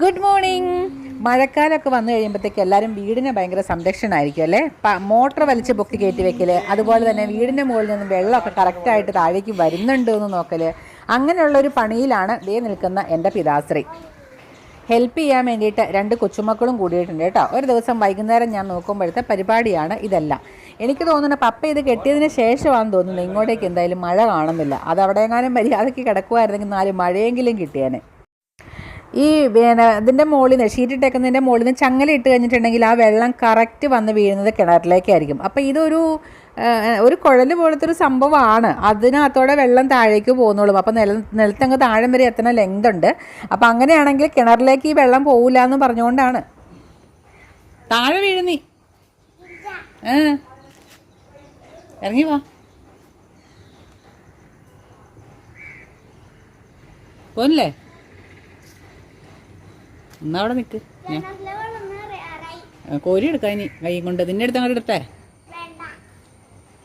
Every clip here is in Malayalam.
ഗുഡ് മോർണിംഗ് മഴക്കാലമൊക്കെ വന്നു കഴിയുമ്പോഴത്തേക്ക് എല്ലാവരും വീടിനെ ഭയങ്കര സംരക്ഷണമായിരിക്കും അല്ലേ? മോട്ടർ വലിച്ച് പൊക്കി കയറ്റി വെക്കൽ അതുപോലെ തന്നെ വീടിന്റെ മുകളിൽ നിന്ന് വെള്ളമൊക്കെ കറക്റ്റായിട്ട് താഴേക്ക് വരുന്നുണ്ടോ എന്ന് നോക്കൽ അങ്ങനെയുള്ള ഒരു പണിയിലാണ് ദേ നിൽക്കുന്ന എന്റെ പിതാശ്രീ. ഹെൽപ്പ് ചെയ്യാൻ വേണ്ടിയിട്ട് രണ്ട് കൊച്ചുമക്കളും കൂടിയിട്ടുണ്ട് കേട്ടോ. ഒരു ദിവസം വൈകുന്നേരം ഞാൻ നോക്കുമ്പോഴത്തെ പരിപാടിയാണ് ഇതെല്ലാം. എനിക്ക് തോന്നുന്നു പപ്പ ഇത് കെട്ടിയതിന് ശേഷമാണെന്ന് തോന്നുന്നു ഇങ്ങോട്ടേക്ക് എന്തായാലും മഴ കാണുന്നില്ല. അത് അവിടെ എങ്ങാനും മര്യാദയ്ക്ക് കിടക്കുമായിരുന്നെങ്കിൽ നാല് മഴയെങ്കിലും കിട്ടിയേനെ. ഈ പിന്നെ ഇതിന്റെ മുകളിൽ നിന്ന് ഷീറ്റിട്ടേക്കുന്നതിന്റെ മുകളിൽ നിന്ന് ചങ്ങല ഇട്ട് കഴിഞ്ഞിട്ടുണ്ടെങ്കിൽ ആ വെള്ളം കറക്റ്റ് വന്ന് വീഴുന്നത് കിണറിലേക്കായിരിക്കും. അപ്പോൾ ഇതൊരു ഒരു കുഴൽ പോലത്തെ ഒരു സംഭവമാണ്. അതിനകത്തോടെ വെള്ളം താഴേക്ക് പോകുന്നുള്ളൂ. അപ്പോൾ നില നിലത്തങ്ങ് താഴം വരെ എത്തുന്ന ലെങ്ത് ഉണ്ട്. അപ്പോൾ അങ്ങനെയാണെങ്കിൽ കിണറിലേക്ക് ഈ വെള്ളം പോകില്ല എന്ന് പറഞ്ഞുകൊണ്ടാണ്. താഴെ വീഴുന്നീ ഇറങ്ങി വാ. പോന്നില്ലേ? എന്നാ അവിടെ നിൽക്ക് ഞാൻ കോരി എടുക്കാം ഇനി. കൈ കൊണ്ട് നിന്നെ അടുത്ത് അങ്ങോട്ട് എടുത്തേ.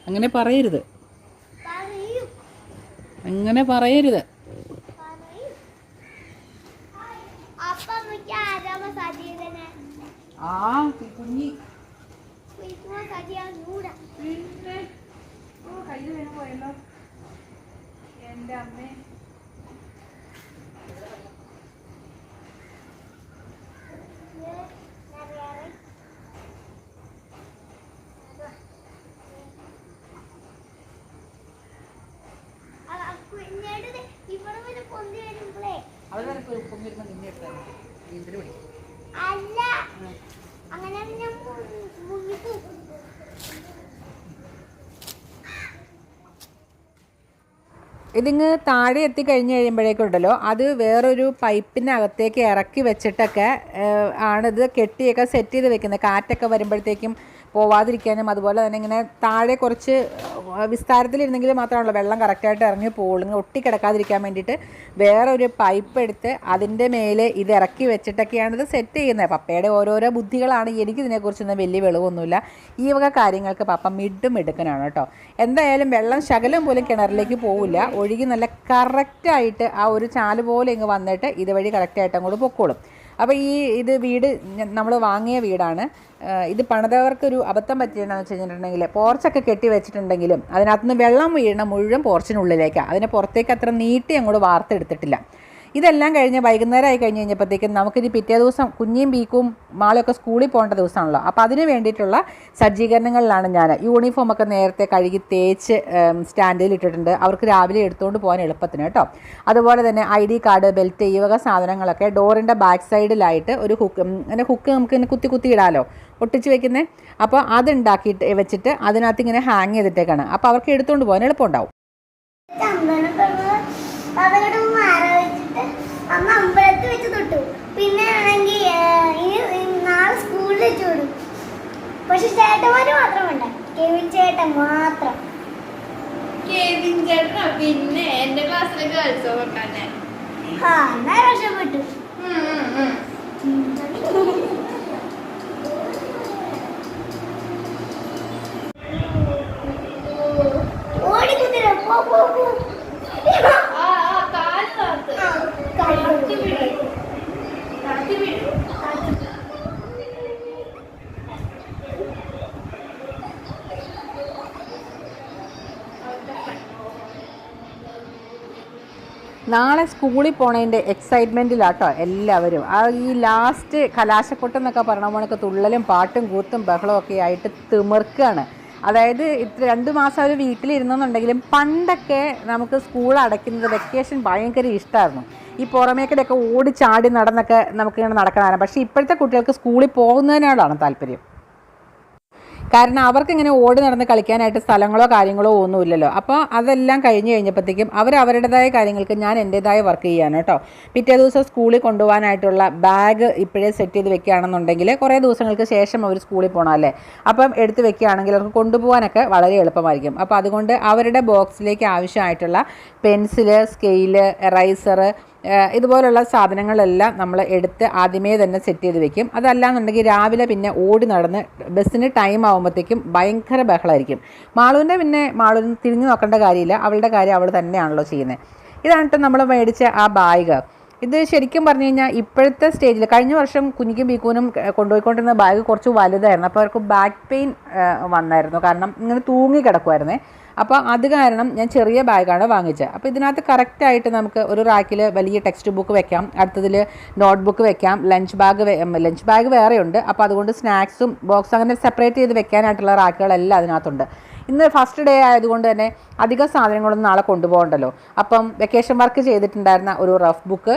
അങ്ങനെ പറയരുത്. അങ്ങനെ പറയരുത്. ആ കുഞ്ഞി. എന്റെ അമ്മേ ഇവിടെ പോയല്ലോ. പൊന്തി വരുമ്പളേ അവിടെ വരെ പൊങ്ങി വരുമ്പോൾ നിന്നെ എടുത്താൽ നീന്തൽ പഠിക്കും. അല്ല. അങ്ങനെ ഞാൻ ഇതിങ്ങ് താഴെ എത്തിക്കഴിഞ്ഞ് കഴിയുമ്പോഴേക്കുണ്ടല്ലോ അത് വേറൊരു പൈപ്പിനകത്തേക്ക് ഇറക്കി വെച്ചിട്ടൊക്കെ ആണിത് കെട്ടിയൊക്കെ സെറ്റ് ചെയ്ത് വെക്കുന്നത്. കാറ്റൊക്കെ വരുമ്പോഴത്തേക്കും പോവാതിരിക്കാനും അതുപോലെ തന്നെ ഇങ്ങനെ താഴെ കുറച്ച് വിസ്താരത്തിലിരുന്നെങ്കിൽ മാത്രമാണല്ലോ വെള്ളം കറക്റ്റായിട്ട് ഇറങ്ങി പോകുള്ളൂ ഇങ്ങനെ ഒട്ടിക്കിടക്കാതിരിക്കാൻ വേണ്ടിയിട്ട് വേറെ ഒരു പൈപ്പ് എടുത്ത് അതിന്റെ മേലെ ഇത് ഇറക്കി വെച്ചിട്ടൊക്കെയാണ് ഇത് സെറ്റ് ചെയ്യുന്നത്. പപ്പയുടെ ഓരോരോ ബുദ്ധികളാണ്. എനിക്ക് ഇതിനെക്കുറിച്ചൊന്നും വലിയ വെളിവൊന്നുമില്ല. ഈ വക കാര്യങ്ങൾക്ക് പപ്പ മിഡും എടുക്കാനാണ് കേട്ടോ. എന്തായാലും വെള്ളം ശകലം പോലും കിണറിലേക്ക് പോവില്ല. ഒഴുകി നല്ല കറക്റ്റായിട്ട് ആ ഒരു ചാൽ പോലെ ഇങ്ങ് വന്നിട്ട് ഇതുവഴി കറക്റ്റായിട്ട് അങ്ങോട്ട് പൊക്കോളും. അപ്പോൾ ഈ ഇത് വീട് നമ്മൾ വാങ്ങിയ വീടാണ്. ഇത് പണിതവർക്കൊരു അബദ്ധം പറ്റിയെന്ന് വെച്ച് കഴിഞ്ഞിട്ടുണ്ടെങ്കിൽ പോർച്ചൊക്കെ കെട്ടി വെച്ചിട്ടുണ്ടെങ്കിലും അതിനകത്തുനിന്ന് വെള്ളം വീഴണം മുഴുവൻ പോർച്ചിനുള്ളിലേക്കാണ് അതിനെ പുറത്തേക്ക് അത്ര നീട്ടി അങ്ങോട്ട് വാർത്തെടുത്തിട്ടില്ല. ഇതെല്ലാം കഴിഞ്ഞ് വൈകുന്നേരം ആയി കഴിഞ്ഞ് കഴിഞ്ഞപ്പോഴത്തേക്കും നമുക്കിത് പിറ്റേ ദിവസം കുഞ്ഞിയും ബീക്കും മാളൊക്കെ സ്കൂളിൽ പോകേണ്ട ദിവസമാണല്ലോ. അപ്പോൾ അതിന് വേണ്ടിയിട്ടുള്ള സജ്ജീകരണങ്ങളിലാണ് ഞാൻ. യൂണിഫോമൊക്കെ നേരത്തെ കഴുകി തേച്ച് സ്റ്റാൻഡിൽ ഇട്ടിട്ടുണ്ട്. അവർക്ക് രാവിലെ എടുത്തുകൊണ്ട് പോകാൻ എളുപ്പത്തിന് കേട്ടോ. അതുപോലെ തന്നെ ഐ ഡി കാർഡ് ബെൽറ്റ് ഈ വക സാധനങ്ങളൊക്കെ ഡോറിന്റെ ബാക്ക് സൈഡിലായിട്ട് ഒരു ഹുക്ക് അങ്ങനെ ഹുക്ക് നമുക്ക് ഇങ്ങനെ കുത്തി കുത്തി ഇടാലോ. ഒട്ടിച്ച് വെക്കുന്നത് അപ്പോൾ അത് ഉണ്ടാക്കിയിട്ട് വെച്ചിട്ട് അതിനകത്ത് ഇങ്ങനെ ഹാങ് ചെയ്തിട്ടേക്കാണ്. അപ്പോൾ അവർക്ക് എടുത്തുകൊണ്ട് പോകാൻ എളുപ്പമുണ്ടാവും ചന്ദനം തൊടുന്നത് അതങ്ങോട്ട് മാറ വെച്ചിട്ട് അന്ന് അമ്പലത്തിൽ വെച്ച് തൊട്ടു പിന്നെ ആണെങ്കിൽ ഇനി നാളെ സ്കൂളിൽ വെച്ച് വിടും പക്ഷെ ചേട്ടന്മാര് മാത്രം വേണ്ട കെവിൻ ചേട്ടൻ മാത്രം. കെവിൻ ചേട്ടനാ? പിന്നെ എന്റെ ക്ലാസ്സിലെ ഗേൾസ് നോക്കാനെ ആ എന്നാ രക്ഷപ്പെട്ടു. ഓടിക്കുത്തിര പോ പോ പോ. നാളെ സ്കൂളിൽ പോണതിന്റെ എക്സൈറ്റ്മെന്റിലാട്ടോ എല്ലാവരും. ആ ഈ ലാസ്റ്റ് കലാശക്കൊട്ടെന്നൊക്കെ പറഞ്ഞ പോണൊക്കെ തുള്ളലും പാട്ടും കൂത്തും ബഹളവും ഒക്കെ ആയിട്ട് തിമിർക്കുകയാണ് അതായത് ഇത്ര രണ്ട് മാസം അവർ വീട്ടിലിരുന്നെന്നുണ്ടെങ്കിലും പണ്ടൊക്കെ നമുക്ക് സ്കൂൾ അടയ്ക്കുന്നത് വെക്കേഷൻ ഭയങ്കര ഇഷ്ടമായിരുന്നു ഈ പുറമേക്കടെയൊക്കെ ഓടി ചാടി നടന്നൊക്കെ നമുക്കിങ്ങനെ നടക്കണമായിരുന്നു പക്ഷേ ഇപ്പോഴത്തെ കുട്ടികൾക്ക് സ്കൂളിൽ പോകുന്നതിനോടാണ് താല്പര്യം. കാരണം അവർക്ക് ഇങ്ങനെ ഓടി നടന്ന് കളിക്കാനായിട്ട് സ്ഥലങ്ങളോ കാര്യങ്ങളോ ഒന്നുമില്ലല്ലോ. അപ്പോൾ അതെല്ലാം കഴിഞ്ഞ് കഴിഞ്ഞപ്പോഴത്തേക്കും അവർ അവരുടേതായ കാര്യങ്ങൾക്ക് ഞാൻ എന്റേതായ വർക്ക് ചെയ്യാണ് കേട്ടോ. പിറ്റേ ദിവസം സ്കൂളിൽ കൊണ്ടുപോകാനായിട്ടുള്ള ബാഗ് ഇപ്പോഴേ സെറ്റ് ചെയ്ത് വെക്കുകയാണെന്നുണ്ടെങ്കിൽ കുറേ ദിവസങ്ങൾക്ക് ശേഷം അവർ സ്കൂളിൽ പോകണമല്ലേ അപ്പം എടുത്ത് വെക്കുകയാണെങ്കിൽ അവർക്ക് കൊണ്ടുപോകാനൊക്കെ വളരെ എളുപ്പമായിരിക്കും. അപ്പോൾ അതുകൊണ്ട് അവരുടെ ബോക്സിലേക്ക് ആവശ്യമായിട്ടുള്ള പെൻസിൽ സ്കെയിൽ എറൈസർ ഇതുപോലുള്ള സാധനങ്ങളെല്ലാം നമ്മൾ എടുത്ത് ആദ്യമേ തന്നെ സെറ്റ് ചെയ്ത് വെക്കും. അതല്ലാന്നുണ്ടെങ്കിൽ രാവിലെ പിന്നെ ഓടി നടന്ന് ബസ്സിന് ടൈം ആകുമ്പോഴത്തേക്കും ഭയങ്കര ബഹളമായിരിക്കും മാളുവിന്റെ പിന്നെ മാളുവിന് തിരിഞ്ഞു നോക്കേണ്ട കാര്യമില്ല. അവളുടെ കാര്യം അവൾ തന്നെയാണല്ലോ ചെയ്യുന്നത്. ഇതാണ് കേട്ടോ നമ്മൾ മേടിച്ച ആ ബാഗ്. ഇത് ശരിക്കും പറഞ്ഞു കഴിഞ്ഞാൽ ഇപ്പോഴത്തെ സ്റ്റേജിൽ കഴിഞ്ഞ വർഷം കുഞ്ഞിക്കും ബീക്കൂനും കൊണ്ടുപോയിക്കൊണ്ടിരുന്ന ബാഗ് കുറച്ച് വലുതായിരുന്നു. അപ്പോൾ അവർക്ക് ബാക്ക് പെയിൻ വന്നായിരുന്നു. കാരണം ഇങ്ങനെ തൂങ്ങി കിടക്കുമായിരുന്നേ അപ്പോൾ അത് കാരണം ഞാൻ ചെറിയ ബാഗാണ് വാങ്ങിച്ചത്. അപ്പോൾ ഇതിനകത്ത് കറക്റ്റായിട്ട് നമുക്ക് ഒരു റാക്കിൽ വലിയ ടെക്സ്റ്റ് ബുക്ക് വെക്കാം. അടുത്തതിൽ നോട്ട് ബുക്ക് വെക്കാം ലഞ്ച് ബാഗ് ലഞ്ച് ബാഗ് വേറെയുണ്ട്. അപ്പോൾ അതുകൊണ്ട് സ്നാക്സും ബോക്സും അങ്ങനെ സെപ്പറേറ്റ് ചെയ്ത് വെക്കാനായിട്ടുള്ള റാക്കുകളെല്ലാം അതിനകത്തുണ്ട്. ഇന്ന് ഫസ്റ്റ് ഡേ ആയതുകൊണ്ട് തന്നെ അധിക സാധനങ്ങളൊന്നും നാളെ കൊണ്ടുപോകണ്ടല്ലോ. അപ്പം വെക്കേഷൻ വർക്ക് ചെയ്തിട്ടുണ്ടായിരുന്ന ഒരു റഫ് ബുക്ക്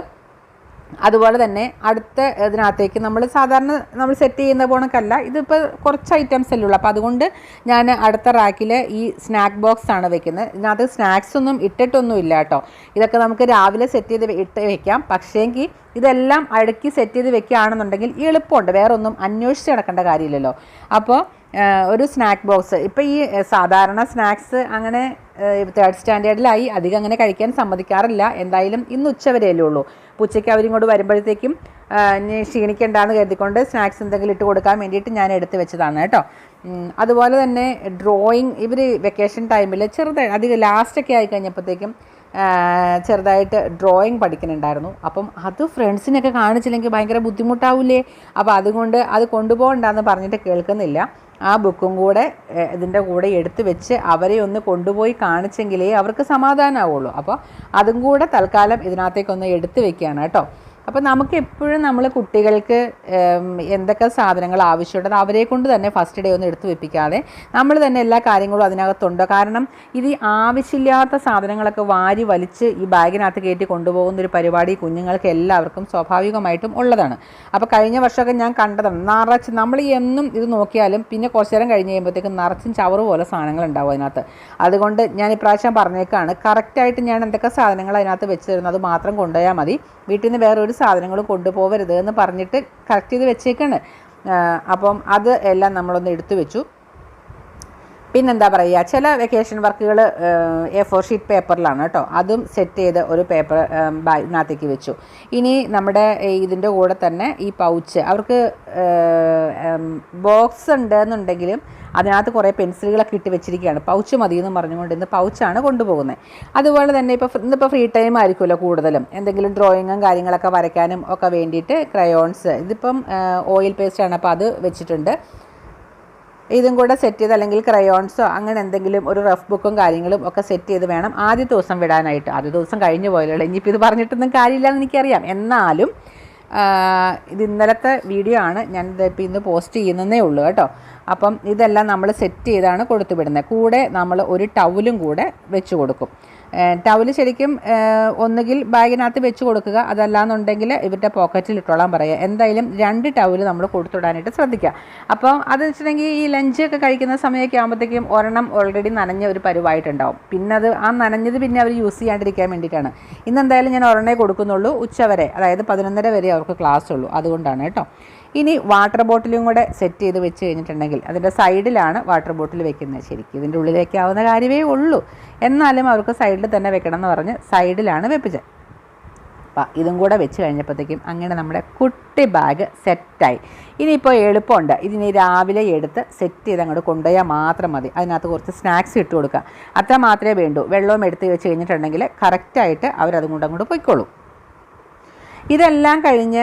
അതുപോലെ തന്നെ അടുത്ത ഇതിനകത്തേക്ക് നമ്മൾ സാധാരണ നമ്മൾ സെറ്റ് ചെയ്യുന്ന പോണക്കല്ല ഇതിപ്പോൾ കുറച്ച് ഐറ്റംസ് അല്ലേ ഉള്ളൂ. അപ്പോൾ അതുകൊണ്ട് ഞാൻ അടുത്ത റാക്കിൽ ഈ സ്നാക്ക് ബോക്സ് ആണ് വെക്കുന്നത്. ഇതിനകത്ത് സ്നാക്സ് ഒന്നും ഇട്ടിട്ടൊന്നും ഇല്ല കേട്ടോ. ഇതൊക്കെ നമുക്ക് രാവിലെ സെറ്റ് ചെയ്ത് ഇട്ട് വെക്കാം. പക്ഷേങ്കിൽ ഇതെല്ലാം അടുക്കി സെറ്റ് ചെയ്ത് വെക്കുകയാണെന്നുണ്ടെങ്കിൽ എളുപ്പമുണ്ട്. വേറെ ഒന്നും അന്വേഷിച്ച് നടക്കേണ്ട കാര്യമില്ലല്ലോ. അപ്പോൾ ഒരു സ്നാക്ക് ബോക്സ് ഇപ്പോൾ ഈ സാധാരണ സ്നാക്സ് അങ്ങനെ തേർഡ് സ്റ്റാൻഡേർഡിലായി അധികം അങ്ങനെ കഴിക്കാൻ സമ്മതിക്കാറില്ല. എന്തായാലും ഇന്ന് ഉച്ചവരെയല്ലേ ഉള്ളൂ. ഉച്ചയ്ക്ക് അവരിങ്ങോട്ട് വരുമ്പോഴത്തേക്കും ക്ഷീണിക്കണ്ടെന്ന് കരുതിക്കൊണ്ട് സ്നാക്സ് എന്തെങ്കിലും ഇട്ട് കൊടുക്കാൻ വേണ്ടിയിട്ട് ഞാൻ എടുത്ത് വെച്ചതാണ് കേട്ടോ. അതുപോലെ തന്നെ ഡ്രോയിങ് ഇവർ വെക്കേഷൻ ടൈമിൽ ചെറുതായി അധികം ലാസ്റ്റൊക്കെ ആയി കഴിഞ്ഞപ്പോഴത്തേക്കും ചെറുതായിട്ട് ഡ്രോയിങ് പഠിക്കുന്നുണ്ടായിരുന്നു. അപ്പം അത് ഫ്രണ്ട്സിനൊക്കെ കാണിച്ചില്ലെങ്കിൽ ഭയങ്കര ബുദ്ധിമുട്ടാവില്ലേ അപ്പോൾ അതുകൊണ്ട് അത് കൊണ്ടുപോകണ്ടെന്ന് പറഞ്ഞിട്ട് കേൾക്കുന്നില്ല. ആ ബുക്കും കൂടെ ഇതിന്റെ കൂടെ എടുത്തു വെച്ച് അവരെ ഒന്ന് കൊണ്ടുപോയി കാണിച്ചെങ്കിലേ അവർക്ക് സമാധാനമാവുള്ളൂ അപ്പോൾ അതും കൂടെ തൽക്കാലം ഇതിനകത്തേക്കൊന്ന് എടുത്തു വെക്കുകയാണ് കേട്ടോ. അപ്പോൾ നമുക്ക് എപ്പോഴും നമ്മൾ കുട്ടികൾക്ക് എന്തൊക്കെ സാധനങ്ങൾ ആവശ്യമുണ്ട് അവരെ കൊണ്ട് തന്നെ ഫസ്റ്റ് ഡേ ഒന്ന് എടുത്തു വെപ്പിക്കാതെ നമ്മൾ തന്നെ എല്ലാ കാര്യങ്ങളും അതിനകത്തുണ്ട്. കാരണം ഇത് ആവശ്യമില്ലാത്ത സാധനങ്ങളൊക്കെ വാരി വലിച്ച് ഈ ബാഗിനകത്ത് കയറ്റി കൊണ്ടുപോകുന്ന ഒരു പരിപാടി കുഞ്ഞുങ്ങൾക്ക് എല്ലാവർക്കും സ്വാഭാവികമായിട്ടും ഉള്ളതാണ്. അപ്പോൾ കഴിഞ്ഞ വർഷമൊക്കെ ഞാൻ കണ്ടതാണ് നിറച്ച് നമ്മൾ എന്നും ഇത് നോക്കിയാലും പിന്നെ കുറച്ച് നേരം കഴിഞ്ഞ് കഴിയുമ്പോഴത്തേക്കും നിറച്ചും ചവറ് പോലെ സാധനങ്ങൾ ഉണ്ടാവും അതിനകത്ത്. അതുകൊണ്ട് ഞാൻ ഇപ്രാവശ്യം പറഞ്ഞേക്കാണ് കറക്റ്റായിട്ട് ഞാൻ എന്തൊക്കെ സാധനങ്ങൾ അതിനകത്ത് വെച്ച് തരുന്നത് അത് മാത്രം കൊണ്ടുപോയാൽ മതി. വീട്ടിൽ നിന്ന് വേറെ ഒരു സാധനങ്ങളും കൊണ്ടുപോകരുത് എന്ന് പറഞ്ഞിട്ട് കറക്റ്റ് ചെയ്ത് വെച്ചേക്കാണ്. അപ്പം അത് എല്ലാം നമ്മളൊന്ന് എടുത്തു വെച്ചു. പിന്നെന്താ പറയുക ചില വെക്കേഷൻ വർക്കുകൾ എ ഫോർ ഷീറ്റ് പേപ്പറിലാണ് കേട്ടോ. അതും സെറ്റ് ചെയ്ത് ഒരു പേപ്പർ ബാഗിനകത്തേക്ക് വെച്ചു. ഇനി നമ്മുടെ ഇതിന്റെ കൂടെ തന്നെ ഈ പൗച്ച് അവർക്ക് ബോക്സ് ഉണ്ട് എന്നുണ്ടെങ്കിലും അതിനകത്ത് കുറേ പെൻസിലുകളൊക്കെ ഇട്ട് വെച്ചിരിക്കുകയാണ്. പൗച്ച് മതി എന്ന് പറഞ്ഞുകൊണ്ട് ഇന്ന് പൗച്ചാണ് കൊണ്ടുപോകുന്നത് അതുപോലെ തന്നെ ഇപ്പോൾ ഇന്നിപ്പോൾ ഫ്രീ ടൈം ആയിരിക്കുമല്ലോ കൂടുതലും. എന്തെങ്കിലും ഡ്രോയിങ്ങും കാര്യങ്ങളൊക്കെ വരയ്ക്കാനും ഒക്കെ വേണ്ടിയിട്ട് ക്രയോൺസ് ഇതിപ്പം ഓയിൽ പേസ്റ്റാണ് അപ്പോൾ അത് വെച്ചിട്ടുണ്ട്. ഇതും കൂടെ സെറ്റ് ചെയ്ത് അല്ലെങ്കിൽ ക്രയോൺസോ അങ്ങനെ എന്തെങ്കിലും ഒരു റഫ് ബുക്കും കാര്യങ്ങളും ഒക്കെ സെറ്റ് ചെയ്ത് വേണം ആദ്യ ദിവസം വിടാനായിട്ട്. ആദ്യ ദിവസം കഴിഞ്ഞു പോയല്ലോ ഇനിയിപ്പോൾ ഇത് പറഞ്ഞിട്ടൊന്നും കാര്യമില്ലെന്ന് എനിക്കറിയാം. എന്നാലും ഇത് ഇന്നലത്തെ വീഡിയോ ആണ്. ഞാൻ ഇപ്പോൾ ഇന്ന് പോസ്റ്റ് ചെയ്യുന്നതേ ഉള്ളൂ കേട്ടോ. അപ്പം ഇതെല്ലാം നമ്മൾ സെറ്റ് ചെയ്താണ് കൊടുത്തു വിടുന്നത് കൂടെ നമ്മൾ ഒരു ടവലും കൂടെ വെച്ച് കൊടുക്കും. ടവൽ ശരിക്കും ഒന്നുകിൽ ബാഗിനകത്ത് വെച്ച് കൊടുക്കുക. അതല്ലാന്നുണ്ടെങ്കിൽ ഇവരുടെ പോക്കറ്റിൽ ഇട്ടോളാൻ പറയുക. എന്തായാലും രണ്ട് ടവൽ നമ്മൾ കൊടുത്തുവിടാനായിട്ട് ശ്രദ്ധിക്കുക. അപ്പോൾ അത് വെച്ചിട്ടുണ്ടെങ്കിൽ ഈ ലഞ്ച് ഒക്കെ കഴിക്കുന്ന സമയമൊക്കെ ആകുമ്പോഴത്തേക്കും ഒരെണ്ണം ഓൾറെഡി നനഞ്ഞ ഒരു പരുവായിട്ടുണ്ടാവും. പിന്നെ അത് ആ നനഞ്ഞത് പിന്നെ അവർ യൂസ് ചെയ്യാണ്ടിരിക്കാൻ വേണ്ടിയിട്ടാണ്. ഇന്ന് എന്തായാലും ഞാൻ ഒരെണ്ണേ കൊടുക്കുന്നുള്ളൂ. ഉച്ചവരെ അതായത് പതിനൊന്നര വരെ അവർക്ക് ക്ലാസ് ഉള്ളൂ. അതുകൊണ്ടാണ് കേട്ടോ. ഇനി വാട്ടർ ബോട്ടിലും കൂടെ സെറ്റ് ചെയ്ത് വെച്ച് കഴിഞ്ഞിട്ടുണ്ടെങ്കിൽ അതിന്റെ സൈഡിലാണ് വാട്ടർ ബോട്ടിൽ വെക്കുന്നത് ശരിക്കും. ഇതിന്റെ ഉള്ളിൽ വെക്കാവുന്ന കാര്യമേ ഉള്ളൂ. എന്നാലും അവർക്ക് സൈഡിൽ തന്നെ വെക്കണം എന്ന് പറഞ്ഞ് സൈഡിലാണ് വെപ്പിച്ചത്. അപ്പം ഇതും കൂടെ വെച്ച് കഴിഞ്ഞപ്പോഴത്തേക്കും അങ്ങനെ നമ്മുടെ കുട്ടി ബാഗ് സെറ്റായി. ഇനിയിപ്പോൾ എളുപ്പമുണ്ട്. ഇതിനി രാവിലെ എടുത്ത് സെറ്റ് ചെയ്ത് അങ്ങോട്ട് കൊണ്ടുപോയാൽ മാത്രം മതി. അതിനകത്ത് കുറച്ച് സ്നാക്സ് ഇട്ട് കൊടുക്കുക. അത്ര മാത്രമേ വേണ്ടൂ. വെള്ളവും എടുത്ത് വെച്ച് കഴിഞ്ഞിട്ടുണ്ടെങ്കിൽ കറക്റ്റായിട്ട് അവരതും കൊണ്ട് അങ്ങോട്ട് പൊയ്ക്കോളും. ഇതെല്ലാം കഴിഞ്ഞ്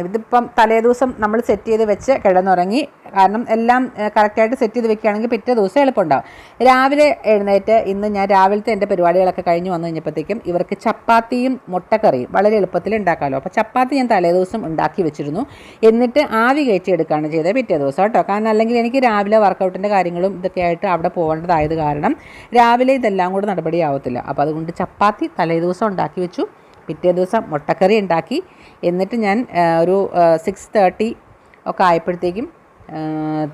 ഇതിപ്പം തലേദിവസം നമ്മൾ സെറ്റ് ചെയ്ത് വെച്ച് കിടന്നുറങ്ങി. കാരണം എല്ലാം കറക്റ്റായിട്ട് സെറ്റ് ചെയ്ത് വെക്കുകയാണെങ്കിൽ പിറ്റേ ദിവസം എളുപ്പമുണ്ടാവും. രാവിലെ എഴുന്നേറ്റ് ഇന്ന് ഞാൻ രാവിലത്തെ എന്റെ പരിപാടികളൊക്കെ കഴിഞ്ഞ് വന്നു കഴിഞ്ഞപ്പോഴത്തേക്കും ഇവർക്ക് ചപ്പാത്തിയും മുട്ടക്കറിയും വളരെ എളുപ്പത്തിൽ ഉണ്ടാക്കാമല്ലോ. അപ്പോൾ ചപ്പാത്തി ഞാൻ തലേദിവസം ഉണ്ടാക്കി വെച്ചിരുന്നു. എന്നിട്ട് ആവി കയറ്റി എടുക്കുകയാണ് ചെയ്തത് പിറ്റേ ദിവസം കേട്ടോ. കാരണം അല്ലെങ്കിൽ എനിക്ക് രാവിലെ വർക്കൗട്ടിന്റെ കാര്യങ്ങളും ഇതൊക്കെ ആയിട്ട് അവിടെ പോകേണ്ടതായത് കാരണം രാവിലെ ഇതെല്ലാം കൂടെ നടപടിയാവത്തില്ല അപ്പോൾ അതുകൊണ്ട് ചപ്പാത്തി തലേദിവസം ഉണ്ടാക്കി വെച്ചു. പിറ്റേ ദിവസം മുട്ടക്കറി ഉണ്ടാക്കി. എന്നിട്ട് ഞാൻ ഒരു സിക്സ് തേർട്ടി ഒക്കെ ആയപ്പോഴത്തേക്കും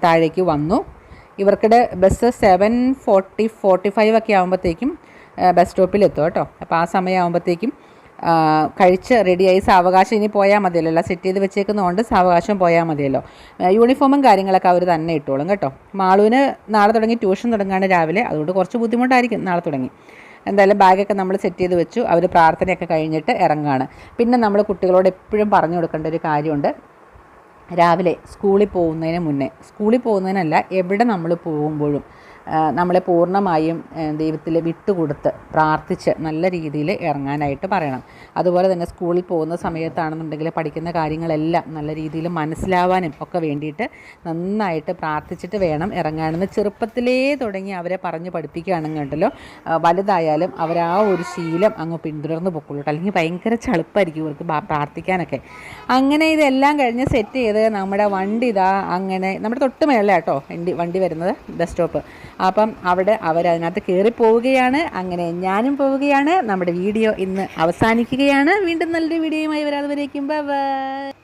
താഴേക്ക് വന്നു. ഇവർക്കിടെ bus seven forty forty five ഒക്കെ ആകുമ്പോഴത്തേക്കും ബസ് സ്റ്റോപ്പിൽ എത്തും കേട്ടോ. അപ്പോൾ ആ സമയമാകുമ്പോഴത്തേക്കും കഴിച്ച് റെഡിയായി സാവകാശം ഇനി പോയാൽ മതിയല്ലോ. അല്ല സെറ്റ് ചെയ്ത് വെച്ചേക്കുന്നതുകൊണ്ട് സാവകാശം പോയാൽ മതിയല്ലോ. യൂണിഫോമും കാര്യങ്ങളൊക്കെ അവർ തന്നെ ഇട്ടോളും കേട്ടോ. മാളുവിന് നാളെ തുടങ്ങി ട്യൂഷൻ തുടങ്ങാണ് രാവിലെ. അതുകൊണ്ട് കുറച്ച് ബുദ്ധിമുട്ടായിരിക്കും നാളെ തുടങ്ങി. എന്തായാലും ബാഗൊക്കെ നമ്മൾ സെറ്റ് ചെയ്ത് വെച്ചു. അവർ പ്രാർത്ഥനയൊക്കെ കഴിഞ്ഞിട്ട് ഇറങ്ങുകയാണ് പിന്നെ നമ്മൾ കുട്ടികളോട് എപ്പോഴും പറഞ്ഞു കൊടുക്കേണ്ട ഒരു കാര്യമുണ്ട്. രാവിലെ സ്കൂളിൽ പോകുന്നതിന് മുന്നേ. സ്കൂളിൽ പോകുന്നതിനല്ല എവിടെ നമ്മൾ പോകുമ്പോഴും നമ്മളെ പൂർണമായും ദൈവത്തിൽ വിട്ടുകൊടുത്ത് പ്രാർത്ഥിച്ച് നല്ല രീതിയിൽ ഇറങ്ങാനായിട്ട് പറയണം. അതുപോലെ തന്നെ സ്കൂളിൽ പോകുന്ന സമയത്താണെന്നുണ്ടെങ്കിൽ പഠിക്കുന്ന കാര്യങ്ങളെല്ലാം നല്ല രീതിയിൽ മനസ്സിലാവാനും ഒക്കെ വേണ്ടിയിട്ട് നന്നായിട്ട് പ്രാർത്ഥിച്ചിട്ട് വേണം ഇറങ്ങാനെന്ന് ചെറുപ്പത്തിലേ തുടങ്ങി അവരെ പറഞ്ഞ് പഠിപ്പിക്കുകയാണെന്നുണ്ടല്ലോ വലുതായാലും അവർ ആ ഒരു ശീലം അങ്ങ് പിന്തുടർന്ന് പൊക്കുള്ളൂ അല്ലെങ്കിൽ ഭയങ്കര ചളുപ്പായിരിക്കും ഇവർക്ക് പ്രാർത്ഥിക്കാനൊക്കെ. അങ്ങനെ ഇതെല്ലാം കഴിഞ്ഞ് സെറ്റ് ചെയ്ത് നമ്മുടെ വണ്ടി ഇതാ അങ്ങനെ നമ്മുടെ തൊട്ട് മേളിലാട്ടോ വണ്ടി വണ്ടി വരുന്നത് ബസ് സ്റ്റോപ്പ്. അപ്പം അവിടെ അവരതിനകത്ത് കയറി പോവുകയാണ്. അങ്ങനെ ഞാനും പോവുകയാണ്. നമ്മുടെ വീഡിയോ ഇന്ന് അവസാനിക്കുകയാണ്. വീണ്ടും നല്ലൊരു വീഡിയോയുമായി വരാതെ വരേക്കും ബൈ.